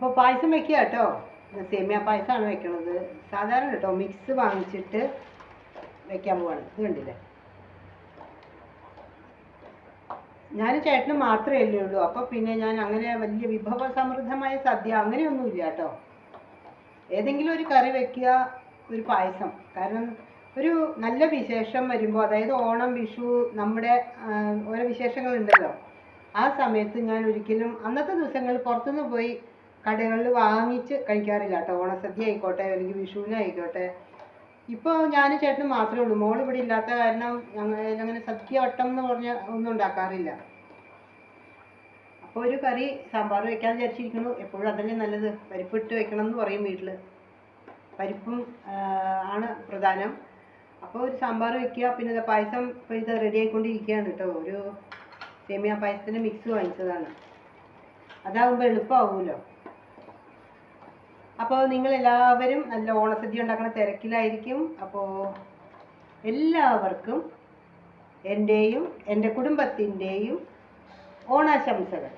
അപ്പോൾ പായസം വെക്കുക കേട്ടോ. സേമിയ പായസമാണ് വെക്കണത്. സാധാരണ കേട്ടോ മിക്സ് വാങ്ങിച്ചിട്ട് വെക്കാൻ പോവാണ്. ഇത് കണ്ടില്ലേ? ഞാൻ ചേട്ടന് മാത്രമേ ഉള്ളൂ. അപ്പോൾ പിന്നെ ഞാൻ അങ്ങനെ വലിയ വിഭവ സമൃദ്ധമായ സദ്യ അങ്ങനെയൊന്നുമില്ല കേട്ടോ. ഏതെങ്കിലും ഒരു കറി വെക്കുക ഒരു പായസം. കാരണം ഒരു നല്ല വിശേഷം വരുമ്പോൾ അതായത് ഓണം വിഷു നമ്മുടെ ഓരോ വിശേഷങ്ങളുണ്ടല്ലോ. ആ സമയത്ത് ഞാൻ ഒരിക്കലും അന്നത്തെ ദിവസങ്ങളിൽ പുറത്തുനിന്ന് പോയി കടകളിൽ വാങ്ങിച്ച് കഴിക്കാറില്ല കേട്ടോ. ഓണസദ്യ ആയിക്കോട്ടെ അല്ലെങ്കിൽ വിഷുവിനായിക്കോട്ടെ ഇപ്പോൾ ഞാൻ ചേട്ടന് മാത്രമേ ഉള്ളൂ. മോൾ ഇവിടെ ഇല്ലാത്ത കാരണം ഞങ്ങൾ അങ്ങനെ സദ്യ വട്ടം എന്ന് പറഞ്ഞ ഒന്നും ഉണ്ടാക്കാറില്ല. അപ്പോൾ ഒരു കറി സാമ്പാർ വെക്കാൻ വിചാരിച്ചിരിക്കുന്നു. എപ്പോഴും അതല്ലേ നല്ലത്? പരിപ്പിട്ട് വെക്കണം എന്ന് പറയും വീട്ടിൽ പരിപ്പും ആണ് പ്രധാനം. അപ്പോൾ ഒരു സാമ്പാർ വെക്കുക. പിന്നെ പായസം ഇപ്പോൾ ഇത് റെഡി ആയിക്കൊണ്ടിരിക്കുകയാണ് കേട്ടോ. ഒരു സേമിയ പായസത്തിന്റെ മിക്സ് വാങ്ങിച്ചതാണ്. അതാകുമ്പോൾ എളുപ്പമാവുമല്ലോ അപ്പോൾ നിങ്ങൾ എല്ലാവരും നല്ല ഓണസദ്യ ഉണ്ടാക്കുന്ന തിരക്കിലായിരിക്കും. അപ്പോൾ എല്ലാവർക്കും എന്റെയും എന്റെ കുടുംബത്തിന്റെയും ഓണാശംസകൾ.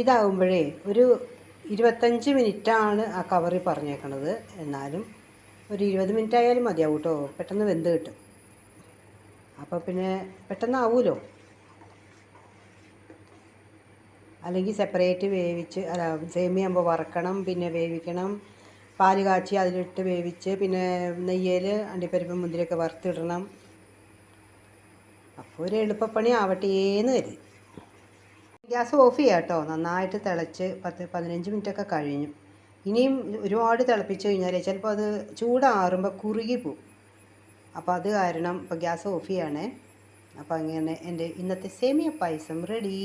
ഇതാകുമ്പോഴേ ഒരു ഇരുപത്തഞ്ച് മിനിറ്റാണ് ആ കവറിൽ പറഞ്ഞേക്കണത്. എന്നാലും ഒരു ഇരുപത് മിനിറ്റ് ആയാലും മതിയാവും കേട്ടോ പെട്ടെന്ന് വെന്ത് കിട്ടും. അപ്പോൾ പിന്നെ പെട്ടെന്ന് ആവൂലോ അല്ലെങ്കിൽ സെപ്പറേറ്റ് വേവിച്ച് അല്ല സേമിയാകുമ്പോൾ വറക്കണം പിന്നെ വേവിക്കണം. പാൽ കാച്ചി അതിലിട്ട് വേവിച്ച് പിന്നെ നെയ്യേൽ അണ്ടിപ്പരിപ്പ് മുന്തിരിയൊക്കെ വറുത്തിടണം. അപ്പോൾ ഒരു എളുപ്പപ്പണി ആവട്ടേന്ന് കരുതി. ഗ്യാസ് ഓഫ് ചെയ്യാം കേട്ടോ. നന്നായിട്ട് തിളച്ച് പത്ത് പതിനഞ്ച് മിനിറ്റൊക്കെ കഴിഞ്ഞു. ഇനിയും ഒരുപാട് തിളപ്പിച്ച് കഴിഞ്ഞാൽ ചിലപ്പോൾ അത് ചൂടാറുമ്പോൾ കുറുകി പോവും. അപ്പോൾ അത് കാരണം ഇപ്പോൾ ഗ്യാസ് ഓഫ് ചെയ്യണേ. അപ്പോൾ അങ്ങനെ എന്റെ ഇന്നത്തെ സേമിയ പായസം റെഡി